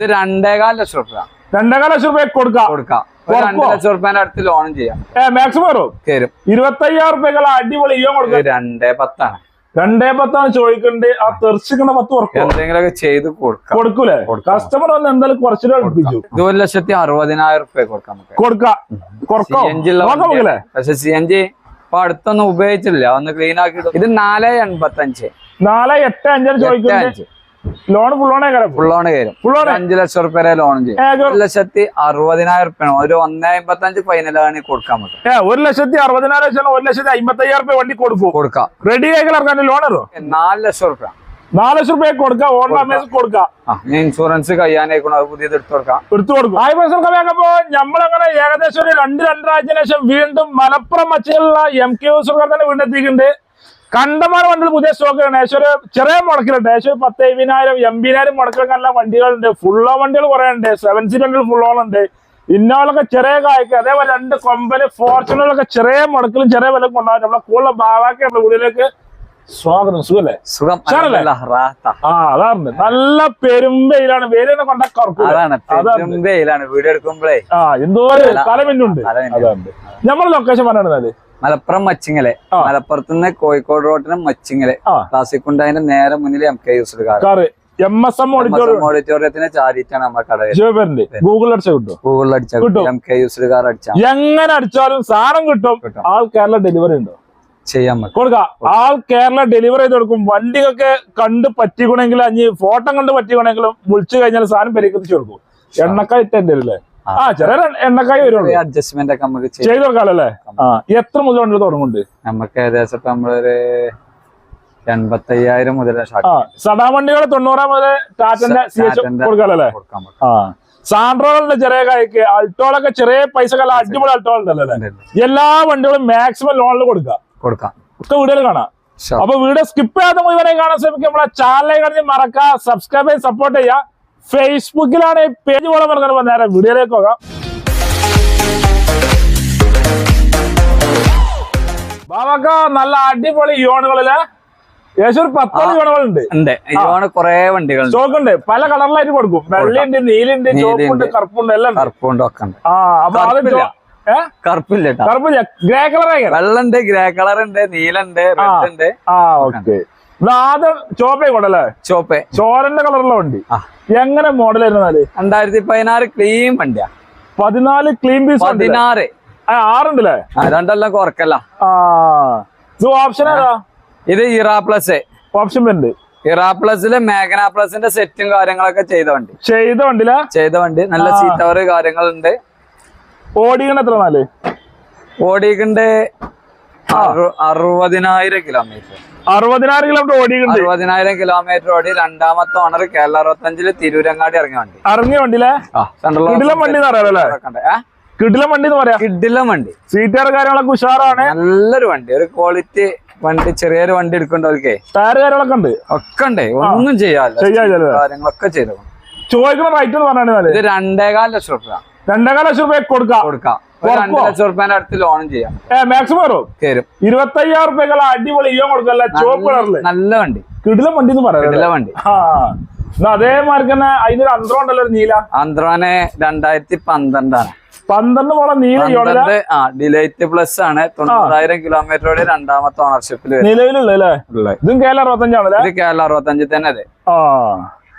ഇത് രണ്ടേകാൽ ലക്ഷം റുപ്യ രണ്ടേകാൽ ലക്ഷം രൂപ കൊടുക്കാം. കൊടുക്കാം. രണ്ട്? ലക്ഷം റുപ്യന്റെ അടുത്ത് ലോണും ചെയ്യാം. മാക്സിമം വരും? ഇരുപത്തയ്യായിരം അടിപൊളി കൊടുക്കാം. രണ്ടേ പത്താണ്. രണ്ടേ പത്താണ് ചോദിക്കണ്ട്. ആ തെറിച്ചിക്കണ പത്ത് ഉറക്കും എന്തെങ്കിലുമൊക്കെ ചെയ്ത് കൊടുക്കാം. കൊടുക്കൂലേ? കസ്റ്റമർ വന്ന് എന്തായാലും കുറച്ചുകൂടെ അടുപ്പിച്ചു ഇത് ഒരു ലക്ഷത്തി അറുപതിനായിരം റുപ്യ കൊടുക്കാം നമുക്ക്. കൊടുക്കാം. പക്ഷെ സി എൻ ജി ഇപ്പൊ അടുത്തൊന്നും ഉപയോഗിച്ചില്ല ഒന്ന് ക്ലീൻ ആക്കി ഇത് നാല് എൺപത്തി അഞ്ച് നാല് എട്ട് അഞ്ചാണ് ചോദിക്കുന്നത് ലോൺ ഫുൾ കയറും. ഫുള്ളോണേ കയറും ഫുൾ അഞ്ചു ലക്ഷം റുപ്യ ലോൺ ചെയ്യും. ഒരു ലക്ഷത്തി അറുപതിനായിരം റുപ്യ ഒരു ഒന്നേ അമ്പത്തി അഞ്ച് ഫൈനലാണ് കൊടുക്കാൻ പറ്റും ഒരു ലക്ഷത്തി അറുപതിനായിരം ലക്ഷം ഒരു ലക്ഷത്തി അമ്പത്തി അയ്യായിരം റുപ്യ വണ്ടി കൊടുക്കും. കൊടുക്കാം. റെഡി ആയി ഇറക്കാൻ ലോൺ നാല് ലക്ഷം റുപ്യ നാല് ലക്ഷം റുപ്യ കൊടുക്കാം. ഓൺ അമേസ് കൊടുക്കാം. ഇൻഷുറൻസ് കഴിയാനേക്കണം അത് പുതിയത് എടുത്തു കൊടുക്കാം. എടുത്തു കൊടുക്കും. ആയി പൈസ കമ്മിയാക്കുമ്പോ നമ്മളങ്ങനെ ഏകദേശം ഒരു രണ്ട് രണ്ടരാഴ്ച ശേഷം വീണ്ടും മലപ്പുറം മച്ചയിലുള്ള എം കെ സർക്കാർ തന്നെ വീണ്ടും എത്തിയിട്ടുണ്ട് കണ്ടമാന വണ്ടികൾ പുതിയ സ്റ്റോക്ക് ആണ് ഏകദേശം ഒരു ചെറിയ മുടക്കിലുണ്ട് ഏകദേശം ഒരു പത്ത് എഴുപതിനായിരം എൺപതിനായിരം മുടക്കിലൊക്കെ നല്ല വണ്ടികളുണ്ട്. ഫുള്ളോ വണ്ടികൾ കുറെ ഉണ്ട്. സെവൻ സീറ്റ് വണ്ടികൾ ഫുള്ളോൺ ഉണ്ട്. ഇന്നോളൊക്കെ ചെറിയ കായ്ക്ക് അതേപോലെ രണ്ട് കൊമ്പന് ഫോർച്യൂണറൊക്കെ ചെറിയ മുടക്കിലും ചെറിയ വില കൊണ്ടാവും നമ്മളെ കൂടുതൽ ഭാവാക്കി നമ്മുടെ വീടിലേക്ക് സ്വാഗതം. സുഖല്ലേ? സുഖം. ആ അതാണ്. നല്ല പെരുമ്പയിലാണ് വേലിനെ കൊണ്ട പെരുമ്പയിലാണ് വീഡിയോ എടുക്കുമ്പോഴേ ആ എന്തോ തലമിന്നുണ്ട്. നമ്മളെ ലൊക്കേഷൻ പറഞ്ഞാൽ മലപ്പുറം മച്ചിങ്ങലെ. മലപ്പുറത്ത് നിന്ന് കോഴിക്കോട് റോഡിന് മച്ചിങ്ങലെ. ക്ലാസിക് ഉണ്ടായതിന്റെ നേരെ മുന്നിൽ M K car car. M S M auditorium ഓഡിറ്റോറിയത്തിന് ചാരിറ്റാണ് നമ്മുടെ കട ഗൂഗിൾ അടിച്ച കിട്ടും അടിച്ചാൽ അടിച്ച കിട്ടും. എം കെ യൂസ് കാർ അടിച്ചാൽ എങ്ങനെ അടിച്ചാലും സാധനം കിട്ടും. ആൾക്കാരിലെ ആൾ കേരള ഡെലിവറി ഉണ്ടോ? ചെയ്യാൻ കൊടുക്കാം. ആൾ കേരള ഡെലിവറി ചെയ്ത് കൊടുക്കും. വണ്ടിയൊക്കെ കണ്ട് പറ്റിക്കണെങ്കിലും അഞ്ഞ് ഫോട്ടോ കണ്ട് പറ്റിക്കണമെങ്കിലും വിളിച്ചു കഴിഞ്ഞാൽ സാധനം പരിഗണിച്ചു കൊടുക്കും. എണ്ണക്കായിട്ട് എന്റെ അല്ലേ ആ. ചില എണ്ണക്കായി വരുള്ളൂ. അഡ്ജസ്റ്റ്മെന്റ് ഒക്കെ നമുക്ക് ചെയ്ത് കൊടുക്കാമല്ലേ ആ എത്ര മുതൽ വണ്ടി തുടങ്ങുന്നുണ്ട്? നമുക്ക് ഏകദേശം ഇപ്പൊ നമ്മളൊരു എൺപത്തയ്യായിരം മുതൽ സദാ വണ്ടികൾ തൊണ്ണൂറാം മുതൽ ടാറ്റന്റെ സി എച്ച് കൊടുക്കാമല്ലേ ആ സാൻഡ്രോകളുടെ ചെറിയ കായ്ക്ക്. അൾട്ടോളൊക്കെ ചെറിയ പൈസ അടിപൊളി അൾട്ടോൾ ഉണ്ടല്ലോ എല്ലാ വണ്ടികളും മാക്സിമം ലോണിൽ കൊടുക്കുക. കൊടുക്കാം. ഒക്കെ വീടുകൾ കാണാം. അപ്പൊ വീഡിയോ സ്കിപ്പ് ചെയ്യാതെ മുഴുവനെ കാണാൻ ശ്രമിക്കുക നമ്മളെ ചാനലിനെ കഴിഞ്ഞ് മറക്കുക സബ്സ്ക്രൈബ് ചെയ്ത് സപ്പോർട്ട് ചെയ്യുക ഫേസ്ബുക്കിലാണ് പേജ് പോലെ പറഞ്ഞത് നേരെ വീഡിയോയിലേക്ക് പോകാം. ബാബക്ക നല്ല അടിപൊളി യോണുകളിൽ. ഏകദേശം ഒരു പത്തോളം യോണുകളുണ്ട്. ഉണ്ട്. ഇതാണ് കൊറേ വണ്ടികൾ സ്റ്റോക്ക് ഉണ്ട് പല കളറിലായിട്ട് കൊടുക്കും. വെള്ളയുണ്ട് നീലുണ്ട്. ചോപ്പുണ്ട് കറുപ്പുണ്ട് എല്ലാം ഉണ്ട്. കറുപ്പുണ്ട് ഒക്കെ ഉണ്ട്. ആ അപ്പൊ അത് കറുപ്പില്ല. കറുപ്പില്ല ഗ്രേ കളർ ആയിരിക്കണം വെള്ളുണ്ട് ഗ്രേ കളർ ഉണ്ട് നീലുണ്ട് റെഡ് ഉണ്ട്. ആ ഓക്കെ. ആദ്യം ചോപ്പേ കൊണ്ടല്ലേ? ചോപ്പേ ചോരന്റെ കളറുള്ള വണ്ടി. എങ്ങനെ മോഡൽ ആയിരുന്നാൽ രണ്ടായിരത്തി പതിനാറ് ക്ലീൻ വണ്ടിയാ. പതിനാല് ക്ലീൻ പീസ് പതിനാറ്. ആറുണ്ടല്ലേ? രണ്ടെല്ലാം കുറക്കല്ല ഓപ്ഷൻ ഏതാ? ഇത് ഇറാ പ്ലസ് ഓപ്ഷൻ വരുന്നുണ്ട്. ഇറാ പ്ലസിൽ മേഘന പ്ലസിന്റെ സെറ്റും കാര്യങ്ങളൊക്കെ ചെയ്ത വണ്ടി. ചെയ്ത വണ്ടില? ചെയ്ത വണ്ടി. നല്ല. സീറ്റ് അവർ കാര്യങ്ങളുണ്ട്. ഓടിക്കണ്ട് എത്ര നാല് ഓടിക്കുണ്ട് അറുപതിനായിരം കിലോമീറ്റർ അറുപതിനായിരം കിലോമീറ്റർ ഓടിയിട്ടുണ്ട്. അറുപതിനായിരം കിലോമീറ്റർ ഓടി രണ്ടാമത്തെ ഓണർ കേരള അറുപത്തഞ്ചിൽ തിരൂരങ്ങാടി ഇറങ്ങിയ വണ്ടി. ഇറങ്ങിയ വണ്ടിയിലെ? കിടിലം വണ്ടി കിടിലം വണ്ടി എന്ന് പറയാ? കിഡിലും വണ്ടി. സീറ്റാർ കാര്യങ്ങളൊക്കെ ഉഷാറാണ്. നല്ലൊരു വണ്ടി. ഒരു ക്വാളിറ്റി വണ്ടി ചെറിയൊരു വണ്ടി എടുക്കണ്ടവർക്ക് ടയർ കാര്യങ്ങളൊക്കെ ഉണ്ട്? ഒക്കെ ഉണ്ട്. ഒന്നും ചെയ്യാല്ല. കാര്യങ്ങളൊക്കെ ചെയ്തു. ചോദിക്കുന്ന റൈറ്റ് എന്ന് പറഞ്ഞാൽ ഇത് രണ്ടേകാൽ ലക്ഷം റുപ്യ രണ്ടേകാൽ ലക്ഷം രൂപ കൊടുക്കാം. അടുത്ത് ലോണും ചെയ്യാം. ഏ മാക്സിമം വരും? കയറും ഇരുപത്തയ്യായിരം റുപ്യക്കുള്ള അടിപൊളി ഇയോ കൊടുക്കല്ല? ചുവപ്പ് കളറിൽ. നല്ല വണ്ടി. കിടിലം വണ്ടി എന്ന് പറയാം വണ്ടി. ആ. അതേമാതിരി തന്നെ അതിനൊരു അന്തരം ഉണ്ടല്ലോ ഒരു നീല. അന്ത്രോനെ രണ്ടായിരത്തി പന്ത്രണ്ടാണ്. പന്ത്രണ്ട് മോളെ നീല ആ ഡിലൈറ്റ് പ്ലസ് ആണ്. തൊണ്ണൂറായിരം കിലോമീറ്ററോടെ രണ്ടാമത്തെ ഓണർഷിപ്പിൽ നിലവിലുള്ള ഇതും കേരള അറുപത്തഞ്ചാണ് ഇത് കേരള അറുപത്തഞ്ചിൽ തന്നെ അതെ ആ.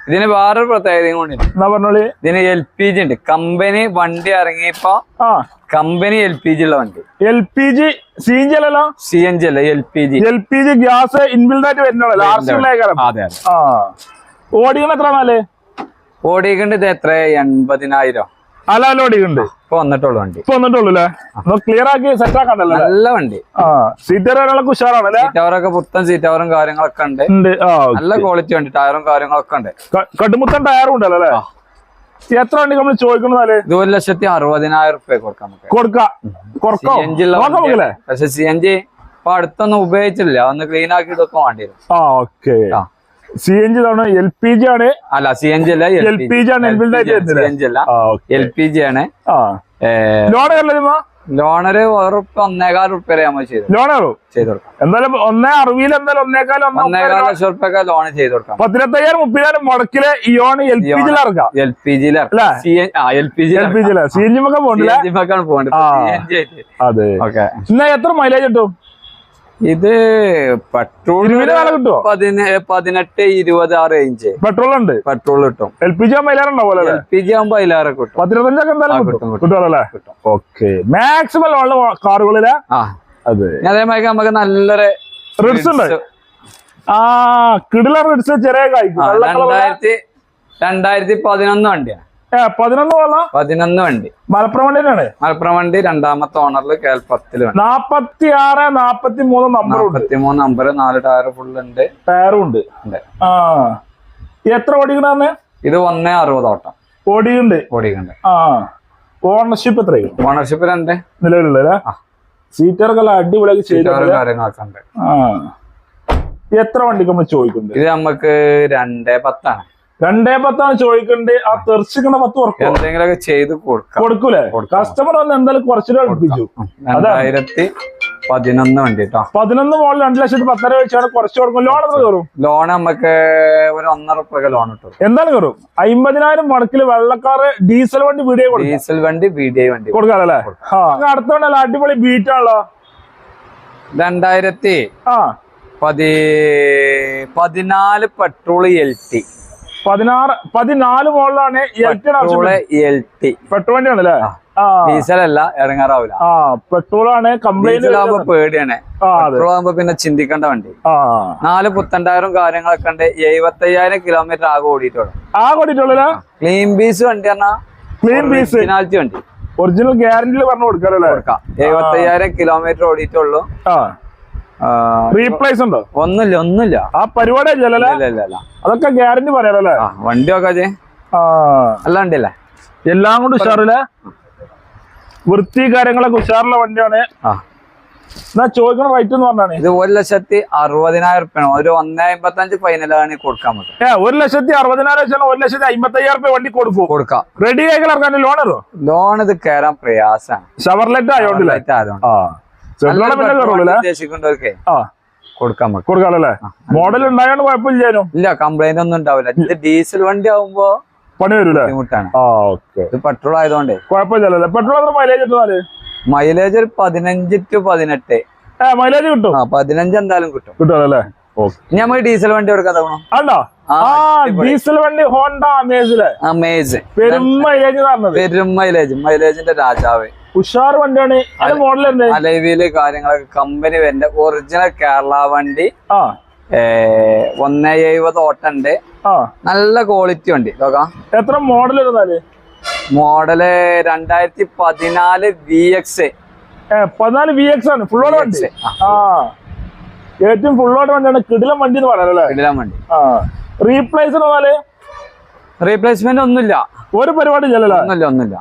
ഇതിന് വേറൊരു പ്രത്യേകതയും കൂടി എന്നാ പറഞ്ഞോളി. ഇതിന് എൽ പി ജി ഉണ്ട്. കമ്പനി വണ്ടി ഇറങ്ങിയപ്പോ ആ. കമ്പനി എൽ പി ജി ഉള്ള വണ്ടി. L P G C N G അല്ലല്ലോ സി എൻ ജി അല്ല L P G L P G gas ഇൻബിൽഡായിട്ട് വരുന്നുള്ളൂ അതെ ആ. എത്ര നാല്? ഓടിക്കണ്ട് ഇത് എത്ര എൺപതിനായിരം. അല അല ഓടിക്കുന്നുണ്ട് ഇപ്പൊ വന്നിട്ടുള്ളൂ വണ്ടി. ഇപ്പൊ വന്നിട്ടുള്ളൂ അല്ലേ ക്ലിയർ ആക്കി സെറ്റ് ആക്കാണ്ടല്ലോ നല്ല വണ്ടി. ആ സീറ്റർ കാര്യങ്ങളൊക്കെ ഉഷാറാണല്ലേ സീറ്റ് അവറൊക്കെ പുത്തൻ സീറ്റവറും കാര്യങ്ങളൊക്കെ ഉണ്ട്. ഉണ്ട്. നല്ല ക്വാളിറ്റി വണ്ടി ടയറും കാര്യങ്ങളൊക്കെ ഉണ്ട്. കടുമുത്തൻ ടയറും ഉണ്ടല്ലോ അല്ലേ എത്ര വണ്ടി നമ്മൾ ചോദിക്കുന്നത് ഇത് ഒരു ലക്ഷത്തി അറുപതിനായിരം റുപ്യ കൊടുക്കാം നമുക്ക്. കൊടുക്ക. സി എൻ ജി നോക്കാം പക്ഷെ സി എൻ ജി ഇപ്പൊ അടുത്തൊന്നും ഉപയോഗിച്ചില്ല ഒന്ന് ക്ലീൻ ആക്കിയിട്ടൊക്കെ വേണ്ടി വരും. ആ ഓക്കെ. സി എൻ ജി തവണ എൽ പി ജി ആണ് അല്ല സി എൻ ജി അല്ല എൽ ആണ് inbuilt ആയിട്ട് വരുന്നത്. സി എൻ ജി അല്ല ആ ഓക്കെ എൽ പി ജി ആണ് ലോൺ കയറില്ല ലോണര് ഒന്നേകാൽ റുപ്യ നമ്മൾ ചെയ്തു ചെയ്ത് കൊടുക്കാം എന്തായാലും ഒന്നേ അറുപതിൽ എന്തായാലും ഒന്നേക്കാലം ഒന്നേ ഒന്നേകാൽ ലക്ഷം റുപ്യൊക്കെ ലോൺ ചെയ്ത് കൊടുക്കാം പതിനെട്ടായിരം മുപ്പതിനായിരം മുടക്കിൽ ഇയോൺ എൽ പി ജിയിൽ ഇറക്കാം എൽ പി ജിയിൽ അല്ലേ? L P G L P G C N G ഒക്കെ പോകണ്ടേ സി എൻ ജി ആയിട്ട് അതെ ഓക്കെ എത്ര മൈലേജ് കിട്ടും ഇത് പെട്രോൾ പതിനെട്ട് ഇരുപത് ആ റേഞ്ച് പെട്രോൾ ഉണ്ട് പെട്രോൾ കിട്ടും. എൽ പി ജി ആകുമ്പോൾ എൽ പി ജി ആകുമ്പോ അതിലാറെ കിട്ടും. പത്തിരുപത്തഞ്ചൊക്കെ എന്തായാലും ആ, കിട്ടും. കിട്ടും, കിട്ടും. കിട്ടുമല്ലേ ഓക്കെ. മാക്സിമം ഉള്ള കാറുകളിലെ? ആ. അതെ. അതേമാതിരി നമുക്ക് നല്ലൊരു റിഡ്സ് ഉണ്ട്. ആ കിടില റിഡ്സ് ചെറിയ കായ്ക്കും. രണ്ടായിരത്തി രണ്ടായിരത്തി പതിനൊന്ന് വണ്ടിയാണ് പതിനൊന്ന് കൊള്ളാം. പതിനൊന്ന് വണ്ടി. മലപ്പുറം വണ്ടിയാണ് മലപ്പുറം വണ്ടി രണ്ടാമത്തെ ഓണറിൽ കേൾപ്പത്തിൽ വണ്ടി നാപ്പത്തി ആറ് നാപ്പത്തി മൂന്ന് നമ്പർ നാപ്പത്തി മൂന്ന് നമ്പർ നാല് ടയർ ഫുൾ ഉണ്ട്. ടയറും ഉണ്ട്. ആ. എത്ര ഓടിക്കണന്ന്? ഇത് ഒന്നേ അറുപത് ഓട്ടം. ഓടിയുണ്ട് ഓടിക്കണ്ട് ആ. ഓണർഷിപ്പ് എത്രയും ഓണർഷിപ്പ് രണ്ട്. നിലവിലുള്ള നല്ല അടിപൊളിയാക്കി ചെയ്തു കാര്യങ്ങളൊക്കെ ഉണ്ട്. ആ. എത്ര വണ്ടിക്ക് നമ്മൾ ചോദിക്കുന്നുണ്ട്? ഇത് നമുക്ക് രണ്ടേ പത്താണ്. രണ്ടേ പത്താണ് ചോദിക്കേണ്ടത് ആ തെറിച്ചിക്കണ പത്ത് ഉറക്കും? എന്തെങ്കിലുമൊക്കെ ചെയ്ത് കൊടുക്കാം. കൊടുക്കൂലേ? കസ്റ്റമർ വന്ന് എന്തായാലും കുറച്ചിട്ട് അടുപ്പിച്ചു. രണ്ടായിരത്തി പതിനൊന്ന് വണ്ടി കേട്ടോ പതിനൊന്ന് മോളിൽ രണ്ട് ലക്ഷത്തി പത്തര വെച്ചാണ് കുറച്ച് കൊടുക്കും. ലോൺ എത്ര കയറും? ലോൺ നമുക്ക് ഒരു ഒന്നര റുപ്യൊക്കെ ലോൺ കിട്ടും. എന്തായാലും കയറും. അമ്പതിനായിരം മുടക്കിൽ വെള്ളക്കാറ് ഡീസൽ വണ്ടി വീഡിയോ കൊടുക്കും. ഡീസൽ വണ്ടി വീഡിയോ വണ്ടി കൊടുക്കാറല്ലേ ആ വേണ്ടല്ല അടിപൊളി ബീറ്റ് ആണല്ലോ. രണ്ടായിരത്തി ആ. പതി പതിനാല് പെട്രോൾ എൽ ടി പതിനാറ് പതിനാല് മോളിലാണ് പെട്രോൾ വണ്ടിയാണ് അല്ലേ ഡീസലല്ല ഇറങ്ങാറാവില്ല ആ പെട്രോൾ ആണ് കംപ്ലൈന്റ് ആകുമ്പോ പേടിയാണ്. പെട്രോൾ ആകുമ്പോ പിന്നെ ചിന്തിക്കേണ്ട വണ്ടി. നാല് പുത്തണ്ടായിരം കാര്യങ്ങളൊക്കെ ഉണ്ട്. എഴുപത്തയ്യായിരം കിലോമീറ്റർ ആകെ ഓടിയിട്ടുള്ളൂ. ആകെ ഓടിയിട്ടുള്ളൂ ക്ലീൻ ബീസ് വണ്ടി പറഞ്ഞാൽ ക്ലീൻ ബീസ് ഒറിജിനാലിറ്റി വണ്ടി. ഒറിജിനൽ ഗ്യാരണ്ടി പറഞ്ഞു കൊടുക്കാറല്ലേ? കൊടുക്കാം. എഴുപത്തയ്യായിരം കിലോമീറ്റർ ഓടിയിട്ടുള്ളൂ. റീപ്ലേസ് ഉണ്ടോ? ഒന്നുമില്ല ഒന്നുമില്ല. ആ പരിപാടി ഇല്ലല്ലേ അതൊക്കെ ഗ്യാരണ്ടി പറയാറല്ലേ വണ്ടി നോക്കാതെ ആ. അല്ല എല്ലാം കൊണ്ട് ഉഷാറില്ല? വൃത്തി കാര്യങ്ങളൊക്കെ ഉഷാറുള്ള വണ്ടിയാണ്. എന്നാ ചോദിക്കണ റേറ്റ് എന്ന് പറഞ്ഞാണ്. ഇത് ഒരു ലക്ഷത്തി അറുപതിനായിരം റുപ്യാണ് ഒരു ഒന്നേ അമ്പത്തഞ്ച് ഫൈനലാണ് കൊടുക്കാൻ പറ്റും. ഏ ഒരു ലക്ഷത്തി അറുപതിനായിരം വെച്ചാൽ ഒരു ലക്ഷത്തി അമ്പത്തി അയ്യായിരം രൂപ വണ്ടി കൊടുക്കും. കൊടുക്കാം. റെഡി ആയിക്കാൻ ഇറക്കാൻ ലോൺ ലോൺ ഇത് കയറാൻ പ്രയാസമാണ് ഷവർലെറ്റ് Light ആയതുകൊണ്ട്. ഉദ്ദേശിക്കുന്നവർക്ക് ആ. കൊടുക്കാൻ കൊടുക്കാമല്ലേ മോഡൽ ഉണ്ടായോണ്ട് കുഴപ്പമില്ലേനും? ഇല്ല കംപ്ലൈന്റ് ഒന്നും ഉണ്ടാവില്ല. ഇത് ഡീസൽ വണ്ടി ആവുമ്പോ പണി വരൂലേ? ഇത് പെട്രോൾ ആയതുകൊണ്ട്. കുഴപ്പമില്ലല്ലേ? പെട്രോൾ എത്ര മൈലേജ് കിട്ടുന്നാൽ? മൈലേജ് ഒരു പതിനഞ്ച് ടു പതിനെട്ട്. മൈലേജ് കിട്ടും? പതിനഞ്ച് എന്തായാലും കിട്ടും. കിട്ടുമല്ലേ നമുക്ക് ഡീസൽ വണ്ടി കൊടുക്കാൻ തോന്നണം ആണ്ടോ ഡീസൽ വണ്ടി ഹോണ്ട അമേസിലെ. അമേസ്. പെരും മൈലേജ് പെരും മൈലേജ് മൈലേജിന്റെ രാജാവ്. ഉഷാർ വണ്ടിയാണ്. അത് മോഡൽ അലവിയിൽ കാര്യങ്ങളൊക്കെ കമ്പനി വരുന്ന ഒറിജിനൽ കേരള വണ്ടി. ആ. ഒന്നേ എഴുപത് ഓട്ടുണ്ട് നല്ല ക്വാളിറ്റി വണ്ടി നോക്കാം. എത്ര മോഡൽ ഇരുന്നാൽ? മോഡൽ രണ്ടായിരത്തി പതിനാല് വി എക്സ് പതിനാല് വി എക്സ് ആണ്. ഫുൾ ഓട് വണ്ടി? ഏറ്റവും ഫുൾ ഓട് വണ്ടിയാണ് കിടിലം വണ്ടി എന്ന് പറയാനല്ലേ കിടിലം വണ്ടി. റീപ്ലേസ് റീപ്ലേസ്മെന്റ് ഒന്നുമില്ല. ഒരു പരിപാടി ഇല്ലല്ലോ ഒന്നുമില്ല ഒന്നുമില്ല.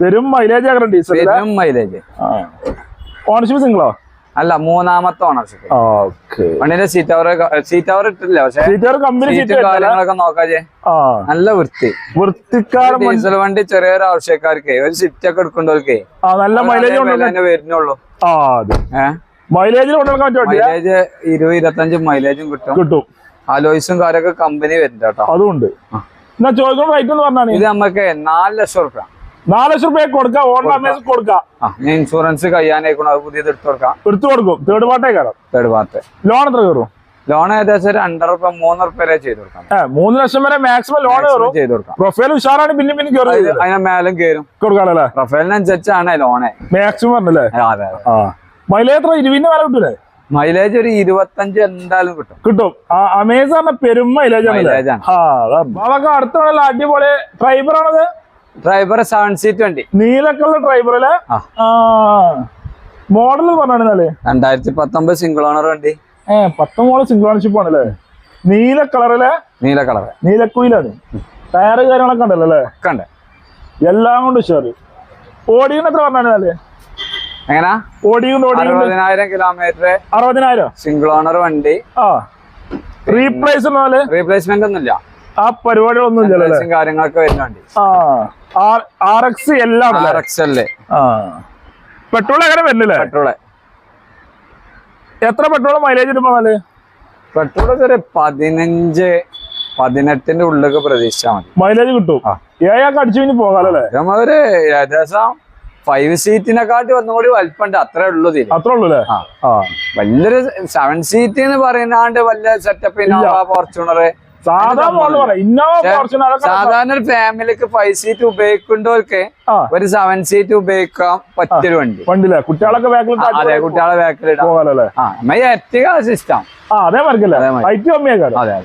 പെരും മൈലേജ് ആക്കണം ഡീസൽ വെറും മൈലേജ് ഓണർഷിപ്പ് സിംഗിളോ അല്ല മൂന്നാമത്തെ ഓണർഷിപ്പ് വണ്ടിന്റെ സീറ്റ് അവർ സീറ്റ് അവർ ഇട്ടില്ല പക്ഷെ കാര്യങ്ങളൊക്കെ നോക്കാജേ ആ. നല്ല വൃത്തി. വൃത്തിക്കാരൻ വണ്ടി ഡീസൽ വണ്ടി ചെറിയൊരു ആവശ്യക്കാർക്ക് ഒരു സിറ്റ് ഒക്കെ എടുക്കേണ്ടവർക്ക് നല്ല മൈലേജ് വരുന്നുള്ളൂ. മൈലേജ് മൈലേജ് ഇരുപത് ഇരുപത്തഞ്ച് മൈലേജും കിട്ടും. കിട്ടും. അലോയ്സും കാര്യമൊക്കെ കമ്പനി വരുന്നുണ്ട് കേട്ടോ. അതുകൊണ്ട് ഇത് നമുക്ക് നാല് ലക്ഷം റുപ്യ നാല് ലക്ഷം രൂപ കൊടുക്കാം ഓൺലൈൻ കൊടുക്കാം. ഞാൻ ഇൻഷുറൻസ് കഴിയാനേക്കണം അത് പുതിയത് എടുത്തു കൊടുക്കാം. എടുത്തു കൊടുക്കും. തേർഡ് പാർട്ടേ കയറാം. തേർഡ് പാർട്ട് ലോൺ എത്ര കയറും? ലോൺ ഏകദേശം രണ്ടര റുപ്യ മൂന്ന് റുപ്യ വരെ ചെയ്ത് കൊടുക്കാം. മൂന്ന് ലക്ഷം വരെ മാക്സിമം ലോൺ ചെയ്ത് കൊടുക്കാം. പ്രൊഫൈൽ ഉഷാറാണ് പിന്നെ പിന്നെ കയറും. അതിന് മേലും കയറും. കൊടുക്കാണല്ലേ പ്രൊഫൈലിനനുസരിച്ചാണ് ലോണ് മാക്സിമം പറഞ്ഞല്ലേ? അതെ മൈലേജ് എത്ര? ഇരുപതിന് വില കിട്ടൂലേ? മൈലേജ് ഒരു ഇരുപത്തഞ്ച് എന്തായാലും കിട്ടും. കിട്ടും. അമേസ് പറഞ്ഞ പെരും മൈലേജ് ആണല്ലേ? ആണ്. അടുത്തുള്ള അടിപൊളി. ഫൈബർ ആണത്? ഡ്രൈവർ സെവൻ സീറ്റ് വണ്ടി. നീലക്കുള്ള ആ. ആ മോഡൽ പറഞ്ഞാൽ രണ്ടായിരത്തി പത്തൊമ്പത് സിംഗിൾ ഓണർ വണ്ടി. ഏ പത്തൊമ്പത് സിംഗിൾ ഓണർഷിപ്പ് ആണല്ലേ നീല കളറിലെ നീല കളർ നീലക്കുയിലാണ്. ടയറ് കാര്യങ്ങളൊക്കെ ഉണ്ടല്ലോ അല്ലേ കണ്ട എല്ലാം കൊണ്ട് ഉഷാറ്. ഓടിയും എത്ര പറഞ്ഞാൽ എങ്ങനാ? ഓടിയും അറുപതിനായിരം കിലോമീറ്റർ അറുപതിനായിരം? സിംഗിൾ ഓണർ വണ്ടി. ആ. റീപ്ലേസ് റീപ്ലേസ്മെന്റ് ഒന്നുമില്ല. ആ പരിപാടികളൊന്നും ഇല്ലല്ലോ കാര്യങ്ങളൊക്കെ വരുന്നുണ്ട്. ആർ എക്സ് എല്ലാം ആർ എക്സ് അല്ലേ? ആ. പെട്രോൾ എങ്ങനെ വരുന്നില്ലേ പെട്രോൾ എത്ര പെട്രോൾ മൈലേജ് ഇടുമ്പോ പെട്രോൾ ഒരു പതിനഞ്ച് പതിനെട്ടിന്റെ ഉള്ളിലൊക്കെ പ്രതീക്ഷിച്ചാൽ മതി. മൈലേജ് കിട്ടും. ഏഴാൾക്ക് ഏഴൊക്കെ അടിച്ചു കഴിഞ്ഞ് പോകാലോ അല്ലേ? നമ്മളൊരു ഏകദേശം ഫൈവ് സീറ്റിനെക്കാട്ടി ഒന്നുകൂടി അത്രേ ഉള്ളൂ തീരെ അത്രേ ഉള്ളൂ ആ. വലിയൊരു സെവൻ സീറ്റ് എന്ന് പറയുന്നാണ്ട് വലിയ സെറ്റപ്പ് ഫോർച്യൂണർ സാധാരണ ഒരു ഫാമിലിക്ക് ഫൈവ് സീറ്റ് ഉപയോഗിക്കേണ്ടവർക്ക് ഒരു സെവൻ സീറ്റ് ഉപയോഗിക്കാൻ പറ്റിയൊരു വണ്ടി. വണ്ടിയില്ലേ കുട്ടികളൊക്കെ ബാക്കിൽ അതെ കുട്ടികളെ നമ്മ സിസ്റ്റം അതേ അതേ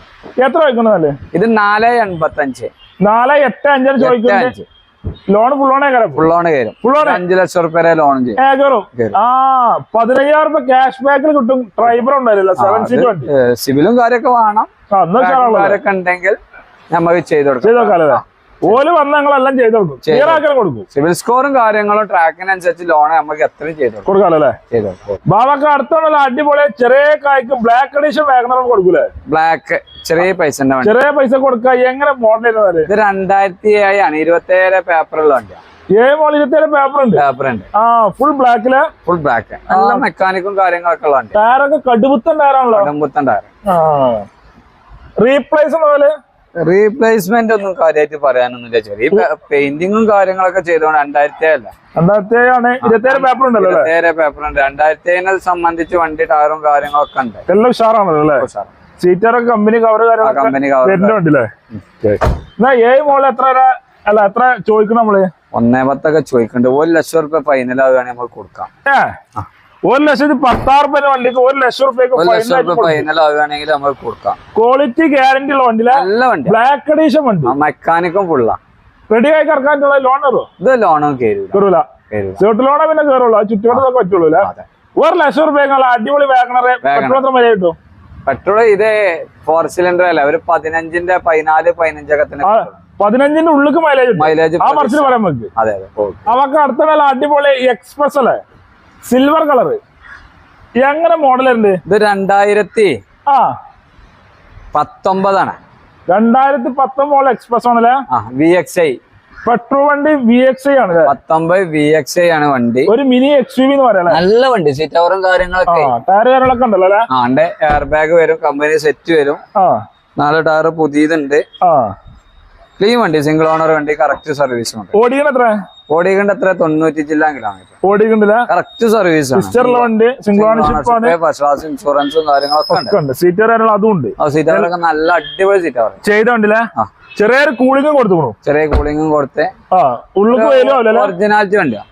എത്ര വയ്ക്കുന്നതല്ലേ ഇത് നാല് എൺപത്തി അഞ്ച് നാല് എട്ട് ചോദിക്കുന്നത് അഞ്ച്. ലോൺ ഫുൾ ഓണേ കയറും ഫുൾ ഓണേ കയറും. ഫുൾ ഓൺ അഞ്ചു ലക്ഷം റുപ്യ ലോൺ ചെയ്യും. ആ പതിനയ്യായിരം റുപ്യ ക്യാഷ് ബാക്കിൽ കിട്ടും. ഡ്രൈവർ ഉണ്ടായില്ല സെവൻ സീറ്റ് സിവിലും കാര്യമൊക്കെ വേണം. ആ എന്നാ ഉഷാറാണല്ലോ. ഉണ്ടെങ്കിൽ നമുക്ക് ചെയ്ത് കൊടുക്കാം. ഓൽ വന്ന ഞങ്ങളെല്ലാം ചെയ്ത് കൊടുക്കും. ചെയ്ത് കൊടുക്കും. സിവിൽ സ്കോറും കാര്യങ്ങളും ട്രാക്കിനനുസരിച്ച് ലോൺ നമുക്ക് എത്രയും ചെയ്ത് കൊടുക്കാം. കൊടുക്കാലോ അല്ലേ ചെയ്ത് കൊടുക്കാം. ബാബക്ക് അടുത്തുള്ള അടിപൊളി ചെറിയ കായ്ക്ക് ബ്ലാക്ക് അഡീഷൻ വാഗണർ കൊടുക്കൂലേ? ബ്ലാക്ക് ചെറിയ പൈസ ചെറിയ പൈസ കൊടുക്ക എങ്ങനെ മോഡൽ ഇത് രണ്ടായിരത്തി ഏഴാണ് ഇരുപത്തി ഏഴ് പേപ്പറുള്ള വണ്ടിയാണ് ഏഴ് മോഡൽ പേപ്പർ ഉണ്ട്? പേപ്പർ ഉണ്ട്. ആ ഫുൾ ബ്ലാക്കിൽ ഫുൾ ബ്ലാക്ക് നല്ല മെക്കാനിക്കും കാര്യങ്ങളൊക്കെ ഉള്ള ടയറൊക്കെ കടുപുത്തൻ ടയറാണല്ലോ കടുപുത്തൻ ടയർ റീപ്ലേസ് പോലെ റീപ്ലേസ്മെന്റ് ഒന്നും കാര്യമായിട്ട് പറയാനൊന്നുമില്ല ചെറിയ പെയിന്റിങ്ങും കാര്യങ്ങളൊക്കെ ചെയ്തോണ്ട് രണ്ടായിരത്തി ഇരുപത്തേഴ് പേപ്പർ അല്ലേ? ഏഴ് ഉണ്ട്. രണ്ടായിരത്തി ഏഴിനെ സംബന്ധിച്ച് വണ്ടി ടയറും കാര്യങ്ങളൊക്കെ ഉണ്ട്. എല്ലാം ഉഷാറാണല്ലോ സീറ്ററൊക്കെ കമ്പനി കവർ കമ്പനി കവർ ഏഴ് മോളിൽ എത്ര അല്ല എത്ര ചോദിക്കണം നമ്മൾ? ഒന്നേ പത്തൊക്കെ ചോദിക്കുന്നുണ്ട് ഒരു ലക്ഷം റുപ്യ ഫൈനൽ നമ്മൾ കൊടുക്കാം. ഒരു ലക്ഷത്തി പത്താറ് പേര് വണ്ടിക്ക് ഒരു ലക്ഷം റുപ്യക്ക് കൊടുക്കാം. ക്വാളിറ്റി ഗ്യാരണ്ടി ഉള്ള നല്ല വണ്ടി. ബ്ലാക്ക് അഡീഷൻ വണ്ടി മെക്കാനിക്കും ഫുള്ളാ റെഡി ആയി കിടക്കാനുള്ള ലോൺ കയറുമോ ഇത് ലോണും കയറൂല സീട്ട് ലോണേ പിന്നെ കയറുള്ളൂ ആ ചുറ്റുവട്ടത്തൊക്കെ പറ്റുള്ളൂ അല്ലേ? ഒരു ലക്ഷം റുപ്യക്കുള്ള അടിപൊളി വാഗണറ് പെട്രോൾ എത്ര വില കിട്ടും? പെട്രോൾ ഇത് ഫോർ സിലിണ്ടർ അല്ല? ഒരു പതിനഞ്ചിന്റെ പതിനാല് പതിനഞ്ചൊക്കെ തന്നെ പതിനഞ്ചിന്റെ ഉള്ളിക്ക് മൈലേജ് മൈലേജ് ആ മറിച്ചിൽ പറയാൻ നമുക്ക്. അതെ അതെ. പോകും അവക്ക് അടുത്ത അടിപൊളി എക്സ്പ്രസ് അല്ലേ? സിൽവർ കളർ എങ്ങനെ മോഡൽ ഉണ്ട് ഇത് രണ്ടായിരത്തി ആ. പത്തൊമ്പതാണ്. രണ്ടായിരത്തി പത്തൊമ്പത് എക്സ്പ്രസ് ആണല്ലേ? വി എക്സ് ഐ പെട്രോൾ വണ്ടി വി എക്സ് ഐ ആണ്? പത്തൊമ്പത് വി എക്സ് ഐ ആണ് വണ്ടി. ഒരു മിനി എക്സ് യു എന്ന് പറയാം നല്ല വണ്ടി സീറ്റ് അവറും കാര്യങ്ങളൊക്കെ. ടയർ കാര്യങ്ങളൊക്കെ ഉണ്ടല്ലോ ആ ആണ്ട് എയർ ബാഗ് വരും കമ്പനി സെറ്റ് വരും. നാല് ടയർ പുതിയതുണ്ട്. ആ. ക്ലീൻ വണ്ടി സിംഗിൾ ഓണർ വണ്ടി കറക്റ്റ് സർവീസും ഉണ്ട്. ഓടിക്കണ ഓടിക്കേണ്ട എത്ര തൊണ്ണൂറ്റി ജില്ലാ കിലോമീറ്റർ കോടികണ്ടിൽ കറക്റ്റ് സർവീസ് സിസ്റ്ററുള്ള വണ്ടി ഫസ്റ്റ് ക്ലാസ് ഇൻഷുറൻസും കാര്യങ്ങളൊക്കെ ഉണ്ട്. നല്ല അടിപൊളി സീറ്റ് ചെയ്ത വണ്ടില്ലേ ആ. ചെറിയൊരു കൂളിംഗും കൊടുത്തു ചെറിയ കൂളിംഗും കൊടുത്ത് ഒറിജിനാലിറ്റി വണ്ടിയാ.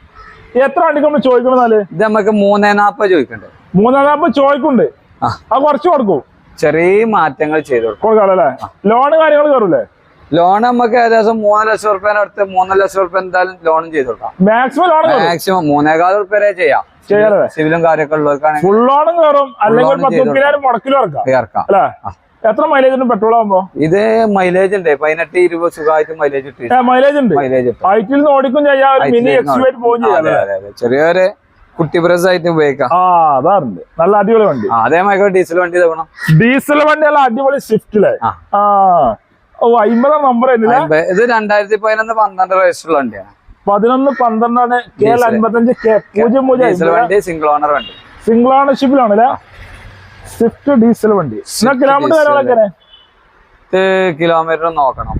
എത്ര വണ്ടിക്ക് നമ്മൾ ചോദിക്കണമെന്നാൽ ഇത് നമുക്ക് മൂന്നേ നാപ്പത് ചോദിക്കണ്ടേ. മൂന്നേ നാപ്പ് ചോദിക്കുന്നുണ്ട്. ആ. അത് കുറച്ച് കൊടുക്കും. ചെറിയ മാറ്റങ്ങൾ ചെയ്തു കൊടുക്കും. ലോണ് കാര്യങ്ങൾ കയറൂലേ ലോൺ നമുക്ക് ഏകദേശം മൂന്ന് ലക്ഷം റുപ്യേന്റെ അടുത്ത് മൂന്ന് ലക്ഷം റുപ്യ എന്തായാലും ലോണും ചെയ്ത് കൊടുക്കാം. മാക്സിമം മൂന്നേകാൽ റുപ്യ വരെ ചെയ്യാം സിവിലും കാര്യമൊക്കെ ഫുൾ കയറും. അല്ലെങ്കിൽ ഇറക്കാം. എത്ര മൈലേജ് ഉണ്ട് പെട്രോൾ ആകുമ്പോ ഇത് മൈലേജ് ഉണ്ട്. പതിനെട്ട് ഇരുപത് സുഖമായിട്ട് മൈലേജ് ഇട്ട് മൈലേജ് ഉണ്ട്. മൈലേജ് ഹൈറ്റിൽ നിന്ന് ഓടിക്കും ചെയ്യാം. ചെറിയൊരു കുട്ടി പ്രസ് ആയിട്ട് ഉപയോഗിക്കാം. ആ അതാറുണ്ട്. നല്ല അടിപൊളി വണ്ടി. അതേമാതിരി ഡീസൽ വണ്ടി തവണം. ഡീസൽ വണ്ടി അല്ല അടിപൊളി സ്വിഫ്റ്റിലെ ആ. ഓ അമ്പതാം നമ്പർ ഇത് രണ്ടായിരത്തി പതിനൊന്ന് പന്ത്രണ്ട് രജിസ്റ്റർ വണ്ടിയാണ്. പതിനൊന്ന് പന്ത്രണ്ടാണ് കെ എൽ. അൻപത്തഞ്ച് കെ പൂജ്യം പൂജ്യം വണ്ടി സിംഗിൾ ഓണർ വണ്ടി. സിംഗിൾ ഓണർഷിപ്പിലാണ് അല്ലേ സ്വിഫ്റ്റ് ഡീസൽ വണ്ടി. കിലോമീറ്റർ. കാര്യങ്ങളൊക്കെ കിലോമീറ്റർ നോക്കണം.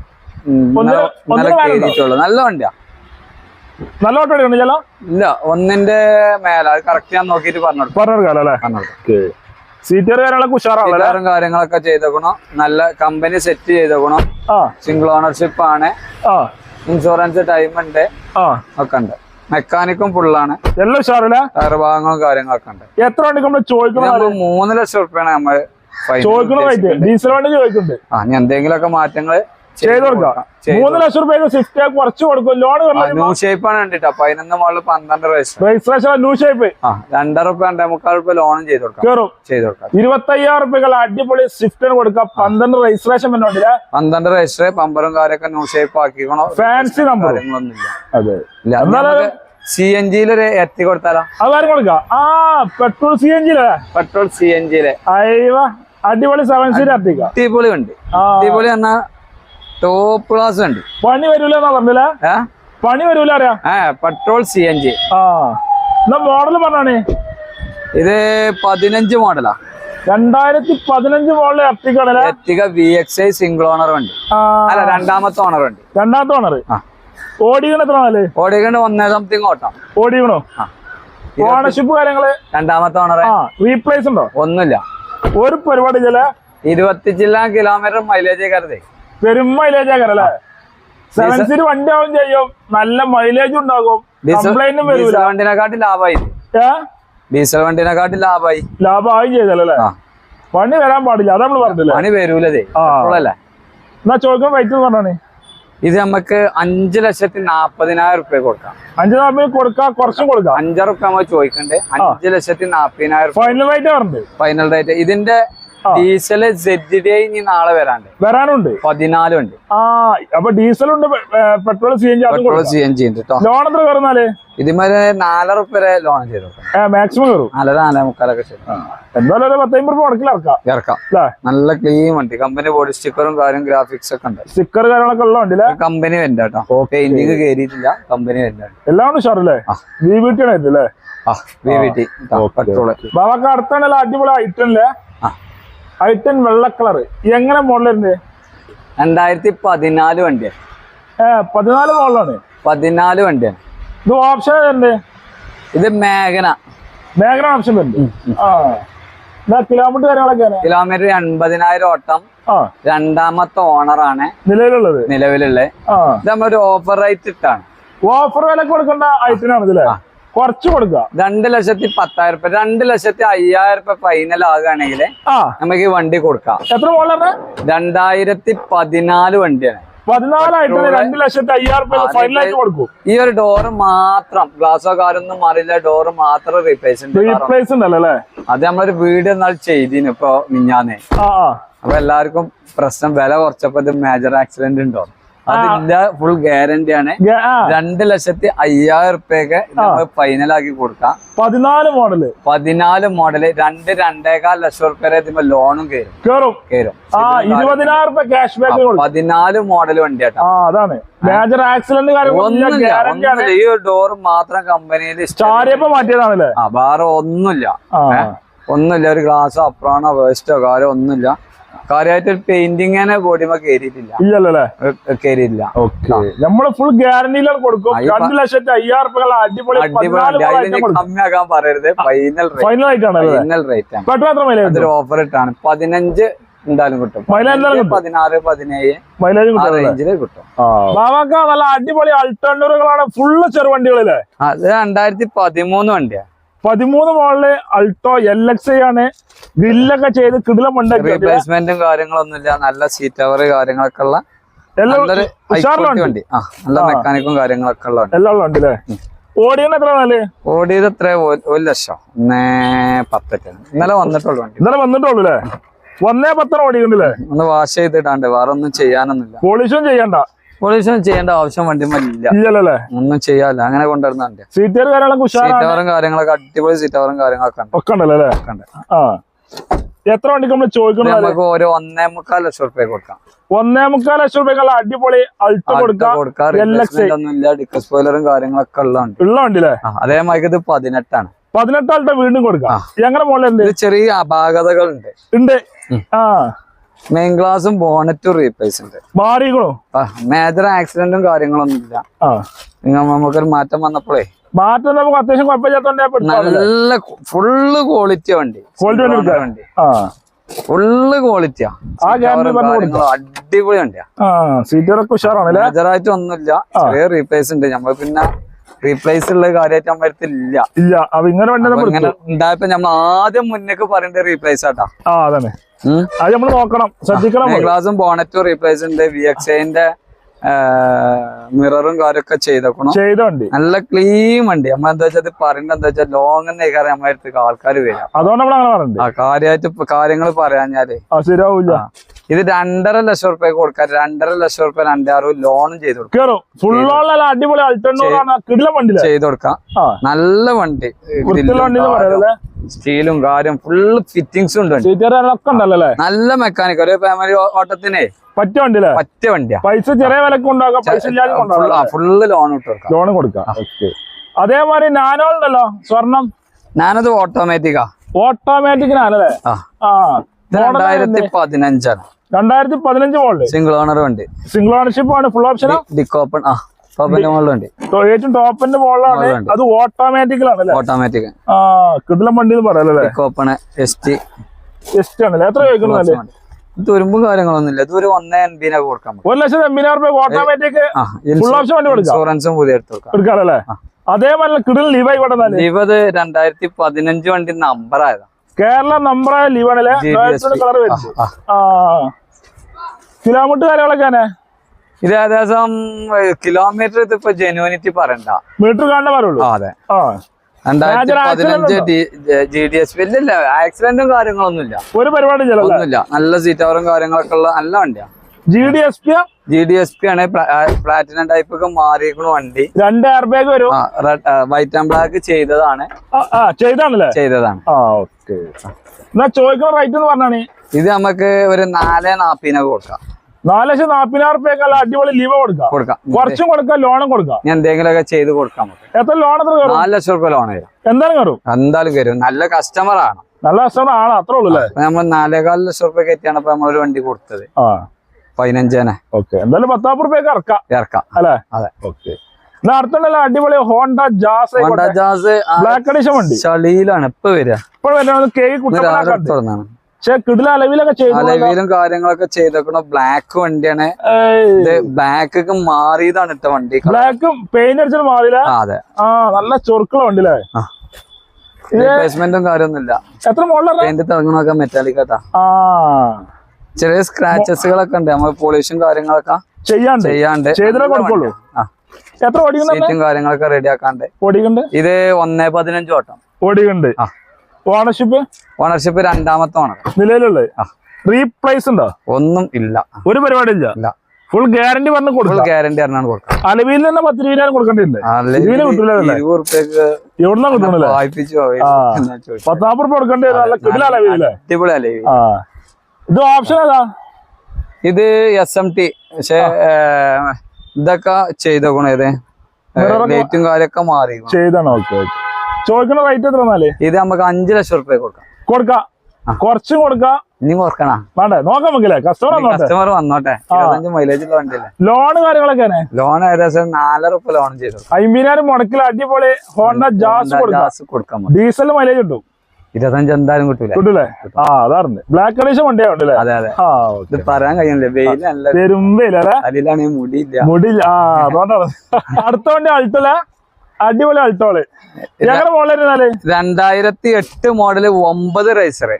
നല്ല വണ്ടിയാ. നല്ല ഓട്ടോ ഇല്ല ഒന്നിന്റെ മേലെ. കറക്റ്റ് ഞാൻ നോക്കിട്ട് പറഞ്ഞു കൊടുക്കാം. പറഞ്ഞു സീറ്റർ കാര്യങ്ങളൊക്കെ ഇതാറും കാര്യങ്ങളൊക്കെ ചെയ്തേക്കണം നല്ല കമ്പനി സെറ്റ് ചെയ്തേക്കണം സിംഗിൾ ഓണർഷിപ്പ് ആണ്. ഇൻഷുറൻസ് ടൈം ഉണ്ട്. ഒക്കെ ഉണ്ട്. മെക്കാനിക്കും ഫുള്ളാണ് എല്ലാം ഉഷാറല്ലേ? ടയർ ഭാഗങ്ങളും കാര്യങ്ങളൊക്കെ ഉണ്ട്. എത്ര വണ്ടിക്ക് നമ്മൾ ചോദിക്കണം മൂന്ന് ലക്ഷം റുപ്യാണ് നമ്മൾ ചോദിക്കണ ഡീസൽ വണ്ടി ചോദിക്കുന്നുണ്ട്. ആ എന്തെങ്കിലുമൊക്കെ മാറ്റങ്ങൾ ചെയ്ത് കൊടുക്കാം. മൂന്ന് ലക്ഷം രൂപയുടെ സ്വിഫ്റ്റ് കുറച്ച് കൊടുക്കും. ലോൺ ന്യൂ ഷേപ്പ് ആണ് കണ്ടിട്ടോ. പതിനൊന്ന് മുകളിൽ പന്ത്രണ്ട് രജിസ്ട്രേഷൻ ന്യൂ ഷേപ്പ് ആ രണ്ടര റുപ്യ രണ്ടേ മുക്കാൽ റുപ്യ ലോണും ചെയ്ത് കൊടുക്കാം. കയറും ചെയ്ത് കൊടുക്കാം. ഇരുപത്തയ്യായിരം റുപ്യകൾ അടിപൊളി സ്വിഫ്റ്റിന് കൊടുക്കാം. പന്ത്രണ്ട് രജിസ്ട്രേഷൻ പിന്നെ ഉണ്ടല്ലേ പന്ത്രണ്ട് രജിസ്റ്റർ പമ്പറും കാര്യമൊക്കെ ന്യൂ ഷേപ്പ് ആക്കിക്കണോ? ഫാൻസി നമ്പർ അതെ. എന്നാലും സി എൻ ജിയിലൊരു എത്തി കൊടുത്താലോ? അതാരും കൊടുക്കാം. ആ പെട്രോൾ സി എൻ ജിയിലെ പെട്രോൾ സി എൻ ജിയിലെ അടിപൊളി സെവൻ സീറ്റ് എത്തിക്കാം. അടിപൊളി ഉണ്ട് അടിപൊളി പറഞ്ഞാൽ ടോപ്പ് ക്ലാസ് ഉണ്ട്. പണി വരൂല പറഞ്ഞില്ല? പണി വരൂല അറിയാ? Petrol C N G model പറഞ്ഞാണേ? ഇത് പതിനഞ്ച് മോഡലാ രണ്ടായിരത്തി പതിനഞ്ച് model Ertiga Ertiga V X I single owner ഉണ്ട്. അല്ല രണ്ടാമത്തെ ഓണർ ഉണ്ട്. രണ്ടാമത്തെ ഓണർ ഓടിക്കണ എത്ര നാല് ഒന്നേ സംതിങ് ഓട്ടം. ഓടിക്കണോ? ഓണർഷിപ്പ് കാര്യങ്ങൾ? രണ്ടാമത്തെ ഓണർ റീപ്ലേസ് ഉണ്ടോ? ഒന്നുമില്ല. ഒരു പരിപാടി ചില ഇരുപത്തി ചില്ല കിലോമീറ്റർ മൈലേജ് കരുതേ. പെരും മൈലേജ് ആക്കാറല്ലേ സെവൻ സീറ്റ് വണ്ടി ആവും ചെയ്യും. നല്ല മൈലേജ് ഉണ്ടാകും. കംപ്ലൈന്റും വരില്ല ഡീസൽ വണ്ടിനെക്കാട്ടി ലാഭമായി. ഡീസൽ വണ്ടിനെക്കാട്ടി ലാഭമായി. ലാഭമായി ചെയ്തല്ലേ പണി വരാൻ പാടില്ല. അതാ നമ്മൾ പറഞ്ഞില്ലേ? പണി വരൂലേ എന്നാ ചോദിക്കാൻ വൈറ്റ് പറഞ്ഞാണ് ഇത് നമുക്ക് അഞ്ചു ലക്ഷത്തി നാപ്പതിനായിരം റുപ്യ കൊടുക്കാം. അഞ്ചു നാപ്പത് കൊടുക്കാം കുറച്ചും കൊടുക്കാം. അഞ്ചര റുപ്യ നമ്മൾ ചോദിക്കണ്ടേ. അഞ്ചു ലക്ഷത്തി നാപ്പതിനായിരം ഫൈനൽ റേറ്റ് പറഞ്ഞത് ഫൈനൽ റേറ്റ് ഇതിന്റെ. ഡീസൽ സെഡ് ഇനി നാളെ വരാണ്ട്. വരാനുണ്ട്. പതിനാലും ഉണ്ട് ആ അപ്പൊ ഡീസൽ ഉണ്ട് petrol C N G petrol C N G ഉണ്ട് ലോൺ എത്ര കയറുന്നാൽ? ഇതുമാതിരി നാലര റുപ്യ വരെ ലോൺ ചെയ്ത് മാക്സിമം കയറും. നാലര നാലേ മുക്കാലൊക്കെ ശരി എന്തായാലും ഒരു പത്തമ്പത് രൂപ മുടക്കിൽ ഇറക്കാം. ഇറക്കാം. നല്ല ക്ലീൻ വണ്ടി. കമ്പനി ബോഡി സ്റ്റിക്കറും കാര്യം ഗ്രാഫിക്സ് ഒക്കെ ഉണ്ട്. സ്റ്റിക്കർ കാര്യങ്ങളൊക്കെ ഉള്ള വണ്ടി കമ്പനി വരണ്ട കേട്ടോ പെയിന്റിങ് കയറിയിട്ടില്ല കമ്പനി വരണ്ട എല്ലാം ഉണ്ട് ഷാറല്ലേ ആ. വി ടി ആണ് അല്ലേ? ആ വി വി ടി പെട്രോൾ. ബാബാക്ക് അടുത്താണല്ലോ അടിപൊളി ഐറ്റം അല്ലേ? ഐറ്റൻ വെള്ള കളർ എങ്ങനെ മോഡലുണ്ട് രണ്ടായിരത്തി പതിനാല് വണ്ടിയാണ് ഏ പതിനാല് മോഡലാണ് പതിനാല് വണ്ടിയാണ് ഇത് ഓപ്ഷൻ ഉണ്ട് ഇത് മേഘന. മേഘന ഓപ്ഷൻ ആ. ഇതാ കിലോമീറ്റർ കിലോമീറ്റർ എൺപതിനായിരം ഓട്ടം. രണ്ടാമത്തെ ഓണറാണ് നിലവിലുള്ളത്. നിലവിലുള്ളത്. ഇത് നമ്മളൊരു ഓഫർ റേറ്റ് ഇട്ടാണ്. ഓഫർ വില കൊടുക്കേണ്ട ഐറ്റനാണ് ഇതില്ലേ കുറച്ച് കൊടുക്കുക. രണ്ട് ലക്ഷത്തി പത്തായിരം രൂപ രണ്ട് ലക്ഷത്തി അയ്യായിരം രൂപ ഫൈനൽ ആകുകയാണെങ്കിൽ നമുക്ക് ഈ വണ്ടി കൊടുക്കാം. എത്ര മോഡലാണ് രണ്ടായിരത്തി പതിനാല് വണ്ടിയാണ്. പതിനാലായിട്ട് രണ്ട് ലക്ഷത്തി അയ്യായിരം രൂപ ഫൈനലായിട്ട് കൊടുക്കും. ഈ ഒരു ഡോറ് മാത്രം ഗ്ലാസോ കാരൊന്നും മാറില്ല ഡോറ് മാത്രം റീപ്ലേസ് ഉണ്ട്. റീപ്ലേസ് ഉണ്ടല്ലോ അല്ലേ? അത് നമ്മളൊരു വീഡിയോ എന്നാൽ ചെയ്തിന് ഇപ്പൊ മിഞ്ഞാന്നേ. അപ്പൊ എല്ലാവർക്കും പ്രശ്നം വില കുറച്ചപ്പോ ഇത് മേജർ ആക്സിഡന്റ് ഉണ്ടോ? അതില്ല ഫുൾ ഗ്യാരണ്ടി ആണ്. രണ്ട് ലക്ഷത്തി അയ്യായിരം റുപ്യൊക്കെ നമ്മൾ ഫൈനൽ ആക്കി കൊടുക്കാം. പതിനാല് മോഡൽ പതിനാല് മോഡൽ രണ്ട് രണ്ടേകാൽ ലക്ഷം റുപ്യ വരെ ഇതിപ്പോ ലോണും കയറും കയറും കയറും ഇരുപതിനായിരം ക്യാഷ് ബാക്ക് പതിനാല് മോഡൽ വണ്ടിയാട്ടോ ആ അതാണ്. മേജർ ആക്സിഡന്റ് ഒന്നുമില്ല ഗ്യാരണ്ടി ആണ്. ഈ ഡോർ മാത്രം കമ്പനിയിൽ മാറ്റിയതാണല്ലേ? വേറെ ഒന്നുമില്ല. ഒന്നുമില്ല. ഒരു ഗ്ലാസ് അപ്രാണോ വേസ്റ്റോ കാര്യം ഒന്നുമില്ല. കാര്യമായിട്ട് പെയിന്റിങ്ങനെ ബോഡിമ കയറിയിട്ടില്ല ഇല്ലല്ലോ അല്ലേ കയറിയില്ല ഓക്കെ നമ്മൾ ഫുൾ ഗ്യാരണ്ടിയിലാണ് കൊടുക്കും. രണ്ട് ലക്ഷത്തി അയ്യായിരം അടിപൊളി കമ്മിയാക്കാൻ പറയരുത്. ഫൈനൽ റേറ്റ് ഫൈനൽ ആയിട്ടാണ് ഫൈനൽ റേറ്റ് അതൊരു ഓഫർ ഇട്ടാണ്. പതിനഞ്ച് എന്തായാലും കിട്ടും. മൈലേജ്. പതിനാറ് പതിനേഴ് മൈലേജ് കിട്ടും റേഞ്ചിൽ കിട്ടും. നല്ല അടിപൊളി അൾട്ടോണ്ടറുകളാണ് ഫുള്ള് ചെറുവണ്ടികളില്ലേ അത് രണ്ടായിരത്തി പതിമൂന്ന് വണ്ടിയാ. പതിമൂന്ന് മോളിൽ അൾട്ടോ എൽ എക്സ് ഐ ആണ് ഗ്രില്ലൊക്കെ ചെയ്ത് കിടിലം ഉണ്ടാക്കി റീപ്ലേസ്മെന്റും കാര്യങ്ങളൊന്നുമില്ല നല്ല സീറ്റ് കവർ കാര്യങ്ങളൊക്കെ ഉള്ള വണ്ടി. ആ നല്ല മെക്കാനിക്കും കാര്യങ്ങളൊക്കെ ഉള്ള എല്ലാം ഉണ്ട് അല്ലേ ഓടിയണ എത്ര നാല് ഓടിയത് എത്ര? ഒരു ലക്ഷം. ഒന്നേ പത്തൊക്കെ. ഇന്നലെ വന്നിട്ടുള്ളൂ വണ്ടി. ഇന്നലെ വന്നിട്ടുള്ളൂ അല്ലേ ഒന്നേ പത്തര ഓടിയുണ്ടല്ലേ ഒന്ന് വാഷ് ചെയ്തിട്ടാണ്ട് വേറെ ഒന്നും ചെയ്യാനൊന്നുമില്ല. പോളിഷും ചെയ്യണ്ട. പോലീസും ചെയ്യേണ്ട ആവശ്യം വണ്ടി ഇല്ല ഇല്ലല്ലേ ഒന്നും ചെയ്യാല്ല അങ്ങനെ കൊണ്ടുവരുന്ന വണ്ടി സീറ്റുകാർ കാര്യങ്ങളൊക്കെ സീറ്റ് ഉഷാറാണ് കാര്യങ്ങളൊക്കെ അടിപൊളി സീറ്റ് കവറും കാര്യങ്ങളൊക്കെ ഉണ്ട്. ഒക്കെ ഉണ്ടല്ലോ ഒക്കെ ഉണ്ട്. ആ. എത്ര വണ്ടിക്ക് നമ്മൾ ചോദിക്കുന്നത് നമുക്ക് ഒരു ഒന്നേ മുക്കാൽ ലക്ഷം റുപ്യ കൊടുക്കാം. ഒന്നേ മുക്കാൽ ലക്ഷം റുപ്യക്കുള്ള അടിപൊളി അൾട്ടോ കൊടുക്കാം. കൊടുക്കാം. L X. റീപ്ലേസ്മെന്റ് ഒന്നും ഇല്ല. ഡിക്ക സ്പോയിലറും കാര്യങ്ങളൊക്കെ ഉള്ളതുണ്ട് ഉള്ള വണ്ടി അതേ അതേമാതിരി ഇത് പതിനെട്ടാണ്. പതിനെട്ട് ആൾട്ടോ വീണ്ടും കൊടുക്കാം. ഞങ്ങളുടെ മോളിൽ ചെറിയ അപാകതകളുണ്ട് ഉണ്ട്. ഉണ്ട്. ആ. മെയിൻ ഗ്ലാസും ബോണറ്റും റീപ്ലേസ് ഉണ്ട്. മാറിയോ മേജർ ആക്സിഡന്റും കാര്യങ്ങളൊന്നും ഇല്ല നിങ്ങൾ നമുക്കൊരു മാറ്റം വന്നപ്പോഴേ മാറ്റം നമുക്ക് അത്യാവശ്യം കുഴപ്പമില്ലാത്തോണ്ട് നല്ല ഫുള്ള് ക്വാളിറ്റി വണ്ടി. ക്വാളിറ്റി വണ്ടി ഫുള്ള് ക്വാളിറ്റിയാ അടിപൊളി വണ്ടിയാ. ആ സീറ്റുകളൊക്കെ ഉഷാറാണല്ലേ മേജറായിട്ട് ഒന്നുമില്ല. ചെറിയ റീപ്ലേസ് ഉണ്ട്. നമ്മൾ പിന്നെ റീപ്ലേസ് ഉള്ള കാര്യമായിട്ട് നമ്മുടെ അടുത്ത് ഇല്ല. ഇല്ല. ഇങ്ങനെ ഉണ്ടായപ്പോ നമ്മൾ ആദ്യം മുന്നേക്ക് പറയേണ്ട റീപ്ലേസ് ആട്ടാ ആ അതാണ് അത് നമ്മൾ നോക്കണം. ശ്രദ്ധിക്കണം ഗ്ലാസും ബോണറ്റും റീപ്ലേസ് ഉണ്ട്. വി എക്സ് ഐന്റെ മിററും കാര്യമൊക്കെ ചെയ്തോക്കണം. ചെയ്തോണ്ട്. നല്ല ക്ലീൻ വണ്ടി. നമ്മൾ എന്താ വെച്ചാൽ പറയണ്ട എന്താ വെച്ചാൽ ലോങ് എന്നേക്കാരം നമ്മുടെ അടുത്തേക്ക് ആൾക്കാർ വരാം അതുകൊണ്ട് നമ്മൾ അങ്ങനെ പറഞ്ഞത് ആ കാര്യമായിട്ട് കാര്യങ്ങൾ പറയാഞ്ഞാൽ. ശരിയാവൂല. ഇത് രണ്ടര ലക്ഷം റുപ്യ കൊടുക്കാം. രണ്ടര ലക്ഷം റുപ്യ രണ്ടാറ് ലോണും ചെയ്ത് കൊടുക്കാം. ചെയ്ത് കൊടുക്കാം. നല്ല വണ്ടി. സ്റ്റീലും കാര്യം ഫുള്ള് ഫിറ്റിങ്സും ഉണ്ട്. നല്ല മെക്കാനിക് ഒരു ഫാമിലി ഓട്ടത്തിനെ പറ്റ വണ്ടി പറ്റ വണ്ടിയാ. പൈസ ചെറിയ വിലക്ക് ഉണ്ടാക്കാം ഫുള്ള് ലോൺ ഇട്ട് ലോൺ കൊടുക്കാം. അതേമാതിരി നാനോ ഉണ്ടല്ലോ? സ്വർണം? ഞാനത് ഓട്ടോമാറ്റിക്കാ ഓട്ടോമാറ്റിക് നാനല്ലേ ആ. ആ. ഇത് രണ്ടായിരത്തി പതിനഞ്ചാണ്. രണ്ടായിരത്തി പതിനഞ്ച് മോഡൽ സിംഗിൾ ഓണർ വണ്ടി. സിംഗിൾ ഓണർഷിപ്പ് ആണ്. ഫുൾ ഓപ്ഷൻ ഡിക്കോപ്പൺ ആ. ടോപ്പിന്റെ മുകളിലുണ്ട്. ഏറ്റവും ടോപ്പിന്റെ മോഡലുണ്ട്. അത് ഓട്ടോമാറ്റിക്കലാണല്ലേ ഓട്ടോമാറ്റിക് ആ കിടിലം വണ്ടി എന്ന് പറയാലല്ലേ ഡിക്ക് ഓപ്പൺ എസ് ടി ജസ്റ്റ് ആണല്ലേ? എത്ര ചോദിക്കുന്നല്ലേ തുരുമ്പും കാര്യങ്ങളൊന്നുമില്ല. ഇത് ഒരു ഒന്നേ എൺപതിനൊക്കെ കൊടുക്കാം ഒരു ലക്ഷത്തി എൺപതിനായിരം ഓട്ടോമാറ്റിക്. ഇൻഷുറൻസും പുതിയ എടുത്ത് കൊടുക്കാം. എടുക്കാറല്ലേ? അതേപോലെ കിടിൽ ലിവ ഇവിടെ എന്നാൽ ഇരുപത് രണ്ടായിരത്തി പതിനഞ്ച് വണ്ടി നമ്പർ ആയതാ. കേരള നമ്പറായ ആയ ആണല്ലേ? GDSP. കളർ വരുന്നത് കിലോമീറ്റർ കാര്യങ്ങളൊക്കെയാണ് ഇത് ഏകദേശം കിലോമീറ്റർ ഇതിപ്പോ ജെനുവിനിറ്റി പറയണ്ട. മീറ്റർ കാണാൻ പറയുള്ളൂ? അതെ. രണ്ടായിരത്തി പതിനഞ്ച് ജി ഡി എസ് പി ഇല്ല ആക്സിഡന്റും കാര്യങ്ങളൊന്നുമില്ല. ഒരു പരിപാടി ഒന്നുമില്ല. നല്ല സീറ്റ് അവറും കാര്യങ്ങളൊക്കെ ഉള്ള നല്ല വണ്ടിയാ. G D S P G D S P ആണ് പ്ലാറ്റിനം ടൈപ്പ് ഒക്കെ മാറിയിരിക്കണ വണ്ടി. രണ്ട് എയർ ബാഗ് വരും വൈറ്റ് ആൻഡ് ബ്ലാക്ക് ചെയ്തതാണ്. ചെയ്താണല്ലേ? ചെയ്തതാണ്. ആ ഓക്കെ എന്നാ ചോദിക്കുന്ന റേറ്റ് എന്ന് പറഞ്ഞാണ്? ഇത് നമുക്ക് ഒരു നാല് നാപ്പിനൊക്കെ കൊടുക്കാം. നാല് ലക്ഷം നാപ്പതിനായിരം റുപ്യക്കല്ല അടിപൊളി ലീവ് കൊടുക്കാം. കൊടുക്കാം. കുറച്ചും കൊടുക്കാം ലോണും കൊടുക്കാം. ഞാൻ എന്തെങ്കിലുമൊക്കെ ചെയ്ത് കൊടുക്കാം എത്ര ലോൺ എത്ര കയറും? നാല് ലക്ഷം റുപ്യ ലോൺ എന്തായാലും കയറും? എന്തായാലും കയറും. നല്ല കസ്റ്റമർ ആണ്. നല്ല കസ്റ്റമർ ആണ് അത്രേ ഉള്ളൂ അല്ലേ? നമ്മൾ നാലേകാൽ ലക്ഷം റുപ്യ കയറ്റിയാണ് ഇപ്പൊ നമ്മളൊരു വണ്ടി കൊടുത്തത്. പതിനഞ്ചേനെ. ഓക്കെ. എന്തായാലും പത്താപ്പ് റുപ്യക്ക് ഇറക്കാം. ഇറക്കാം. അല്ലേ? അതെ. ഓക്കെ. അടുത്തുണ്ടല്ലോ അടിപൊളി ഹോണ്ട ജാസ് ഹോണ്ട ജാസ് ആ ബ്ലാക്ക് അഡീഷൻ വണ്ടി. ചളിയിലാണ്. ഇപ്പൊ വരിക? ഇപ്പൊ വരുന്നത് കേക്ക് തുറന്നാണ്. പക്ഷെ കിടില അലവിലൊക്കെ ചെയ്തു അലവിലും കാര്യങ്ങളൊക്കെ ചെയ്തേക്കണ ബ്ലാക്ക് വണ്ടിയാണ്. ഇത് ബ്ലാക്ക് മാറിയതാണ് ഇട്ട വണ്ടി. ബ്ലാക്കും പെയിന്റ് അടിച്ചിട്ട് മാറിയില്ല? അതെ. ആ നല്ല ചൊറുക്കുള്ള വണ്ടി അല്ലേ ആ കാര്യമൊന്നുമില്ല. എത്ര മോഡലാണ് പെയിന്റ് തിളങ്ങണൊക്കെ മെറ്റാലിക് ആ. ചെറിയ സ്ക്രാച്ചസുകളൊക്കെ ഉണ്ട്. നമ്മൾ പോളിഷും കാര്യങ്ങളൊക്കെ ചെയ്യാണ്ട്. ചെയ്യാണ്ട്. ചെയ്തിട്ടേ കൊടുക്കുള്ളൂ. എത്ര കാര്യങ്ങളൊക്കെ റെഡി ആക്കാണ്ട്. ഓടിക്കുന്നുണ്ട്? ഇത് ഒന്നേ പതിനഞ്ച് ഓട്ടം ഓടിക്കുന്നുണ്ട്. ആ. ഓണർഷിപ്പ് ഓണർഷിപ്പ് രണ്ടാമത്തെ ഓണർ നിലവിലുള്ളത് റീപ്ലേസ് ഉണ്ടോ? ഒന്നും ഇല്ല. ഒരു പരിപാടി ഇല്ല. ഇല്ല ഫുൾ ഗ്യാരണ്ടി പറഞ്ഞു ഫുൾ ഗ്യാരണ്ടി പറഞ്ഞാണ് കൊടുക്കുക അലവിയിൽ തന്നെ പത്ത് രൂപ കൊടുക്കേണ്ടില്ലേ? എവിടുന്നാ കിട്ടണല്ലേ. പത്താപ്പ് റുപ്യ കൊടുക്കേണ്ടി അടിപൊളി ഇത് ഓപ്ഷൻ ഏതാ? ഇത് എസ് എം ടി പക്ഷെ ഇതൊക്കെ ചെയ്തോക്കണേ ലൈറ്റും കാര്യമൊക്കെ മാറി ചെയ്താണ് ഓക്കെ ചോദിക്കുന്ന റേറ്റ് എത്ര എന്നാൽ ഇത് നമുക്ക് അഞ്ചു ലക്ഷം റുപ്യ കൊടുക്കാം. കൊടുക്കാം. കൊറച്ചും കൊടുക്കാം. ഇനി ഓർക്കണ? വേണ്ടേ? നോക്കാം നമുക്കില്ലേ? കസ്റ്റമർ കസ്റ്റമർ വന്നോട്ടെ. ഇരുപത്തഞ്ച് മൈലേജ് ഉള്ള വണ്ടിയല്ലേ? ലോണ് കാര്യങ്ങളൊക്കെയാണ് ലോൺ ഏകദേശം നാലര റുപ്യ ലോൺ ചെയ്തു അമ്പതിനായിരം മുടക്കിൽ അടിപൊളി ഹോണ്ട ജാസ് കൊടുക്കാം. ജാസ്. ഡീസൽ മൈലേജ് കിട്ടും. ഇരുപത്തഞ്ച് എന്തായാലും കിട്ടൂല? കിട്ടൂലേ? ആ അതാണ് ബ്ലാക്ക് കണ്ടീഷൻ വണ്ടിയാവുണ്ടല്ലേ അതെ അതെ. ഇത് പറയാൻ കഴിയുന്നില്ല. വെയിലല്ല. നല്ല പെരുമ്പയില്ലേ അതിലാണെങ്കിൽ മുടിയില്ല. മുടിയില്ല. ആ അതുകൊണ്ടാണ്. അടുത്ത വണ്ടി അൾട്ടോല അടിപൊളി അൾട്ടോൾ ഞങ്ങളുടെ മോളിലിരുന്നാൽ രണ്ടായിരത്തി എട്ട് മോഡൽ ഒമ്പത് റൈസർ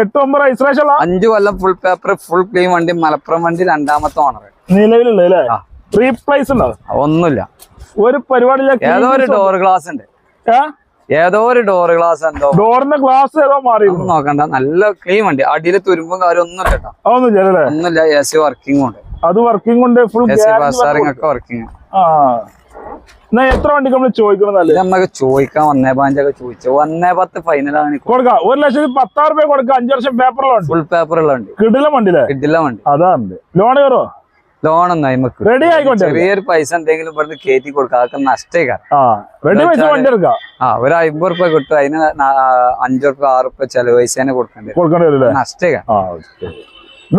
എട്ട് ഒമ്പത് റൈസറേഷൻ അഞ്ചു കൊല്ലം ഫുൾ പേപ്പർ ഫുൾ ക്ലീൻ വണ്ടി മലപ്പുറം വണ്ടി രണ്ടാമത്തെ ഓണർ നിലവിലുള്ള. റീപ്ലേസ് ഉണ്ടോ? ഒന്നുമില്ല. ഒരു പരിപാടിയില്ല ഏതോ ഒരു ഡോർ ഗ്ലാസ് ഉണ്ട്. ഏതോ ഒരു ഡോർ ഗ്ലാസ് എന്തോ. ഡോറിന്റെ ഗ്ലാസ് ഏതോ മാറി നോക്കണ്ട. നല്ല ക്ലീൻ വണ്ടി. അടിയിൽ തുരുമ്പും കാര്യം ഒന്നും കേട്ടോ. ഒന്നുമില്ല ഒന്നുമില്ല എ സി വർക്കിംഗ് ഉണ്ട്. അത് വർക്കിംഗ് ഉണ്ട് ഫുൾ എ സി പാസ്സാറിംഗ് ഒക്കെ വർക്കിംഗ് ആ. എന്നാ എത്ര വണ്ടി നമ്മൾ ചോദിക്കണമെന്നല്ലേ നമ്മക്ക് ചോദിക്കാൻ ഒന്നേ പാഞ്ചൊക്കെ ചോദിച്ചു. ഒന്നേ പത്ത് ഫൈനലാണ് കൊടുക്കാം ഒരു ലക്ഷത്തി പത്താറ് രൂപ കൊടുക്കാം അഞ്ചു വർഷം പേപ്പറിലുണ്ട് ഫുൾ പേപ്പർ ഉള്ള വണ്ടി. കിടില വണ്ടി അതാണ് ലോൺ കയറോ? ലോൺ നമുക്ക് റെഡി ആയിക്കോട്ടെ. ചെറിയൊരു പൈസ എന്തെങ്കിലും ഇവിടുന്ന് കയറ്റി കൊടുക്കാം. അതൊക്കെ നഷ്ടേക്കാരം ആ ഒരു അമ്പത് റുപ്യ കിട്ടും. അതിന് അഞ്ചു റുപ്യ ആറ് റുപ്യ ചെലവ് പൈസ തന്നെ കൊടുക്കേണ്ടി കൊടുക്കേണ്ടി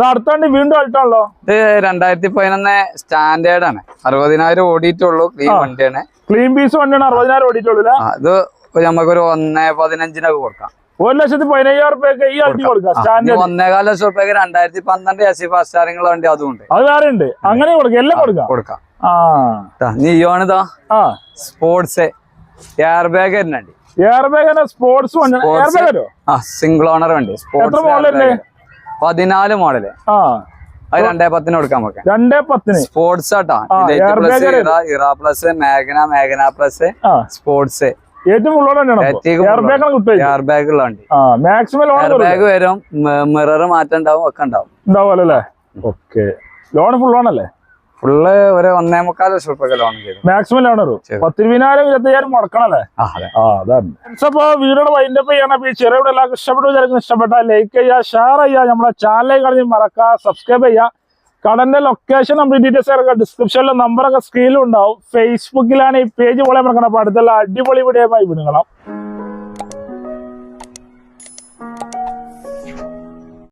നഷ്ടേക്കാരം ആ ഓക്കെ എന്നാ അടുത്ത വണ്ടി അൾട്ടാണല്ലോ? ഇത് രണ്ടായിരത്തി പതിനൊന്ന് സ്റ്റാൻഡേർഡ് ആണ് അറുപതിനായിരം ഓടിയിട്ടുള്ളൂ ക്ലീൻ വണ്ടിയാണ്. ക്ലീൻ പീസ് വണ്ടിയാണ് അറുപതിനായിരം ഓടിയിട്ടുള്ളൂ ഇത് നമുക്കൊരു ഒന്നേ പതിനഞ്ചിനൊക്കെ കൊടുക്കാം. ഒരു ലക്ഷത്തി പതിനയ്യായിരം റുപ്യൊക്കെ ഈ അൾട്ടി കൊടുക്കാം. സ്റ്റാൻഡേർഡ്. ഒന്നേകാല ലക്ഷം റുപ്യ രണ്ടായിരത്തി പന്ത്രണ്ട് എസ് സി ഫാസ്റ്റ് ചാർജിങ്ങുള്ള വണ്ടി അതുകൊണ്ട് അത് വേറെ ഉണ്ട്. അങ്ങനെ കൊടുക്കാം എല്ലാം കൊടുക്കാം. കൊടുക്കാം. നീയോണിതാ സ്പോർട്സ് എയർ ബാഗ് വരുന്നുണ്ട് എയർ ബാഗ് സ്പോർട്സ് വണ്ടി. Air Sports. ബാഗ് ആ സിംഗിൾ ഓണർ വണ്ടി. ഉണ്ട്? പതിനാല് മോഡൽ. അത് രണ്ടേ പത്തിന് കൊടുക്കാൻ നോക്കാം രണ്ടേ പത്തിന്. സ്പോർട്സ് ആട്ടാ. പ്ലസ് ഇറ plus മേഘന മേഘന plus sports air bag air വരും മിറർ മാറ്റം ഉണ്ടാവും ഒക്കെ ഉണ്ടാവും. ലോൺ ഫുൾ ലോൺ അല്ലേ? ഫുള്ള് ഒരു ഒന്നേ മുക്കാൽ ലക്ഷം റുപ്യൊക്കെ ലോൺ ചെയ്തു. മാക്സിമം ലോൺ വരും. പത്തിരുപതിനായിരം ഇരുപത്തയ്യായിരം മുടക്കണല്ലേ? വീടോട് അപ്പൊ വൈൻഡപ്പ് ചെയ്യണം. അപ്പൊ ഈ ചെറിയ എല്ലാവർക്കും ഇഷ്ടപ്പെട്ടു വിചാരിക്കും ഇഷ്ടപ്പെട്ട ലൈക്ക് ചെയ്യുക ഷെയർ ചെയ്യുക. നമ്മുടെ ചാനലിൽ കളഞ്ഞ് മറക്കുക സബ്സ്ക്രൈബ് ചെയ്യുക. കടന്റെ ലൊക്കേഷൻ നമ്മുടെ ഡീറ്റെയിൽസ് ഇറക്കുക ഡിസ്ക്രിപ്ഷനിലെ നമ്പറൊക്കെ സ്ക്രീനിലും ഉണ്ടാവും. ഫേസ്ബുക്കിലാണ് ഈ പേജ് പോലെ മറക്കണം അപ്പൊ അടുത്തുള്ള അടിപൊളി വീഡിയോ ആയി വിടുകണം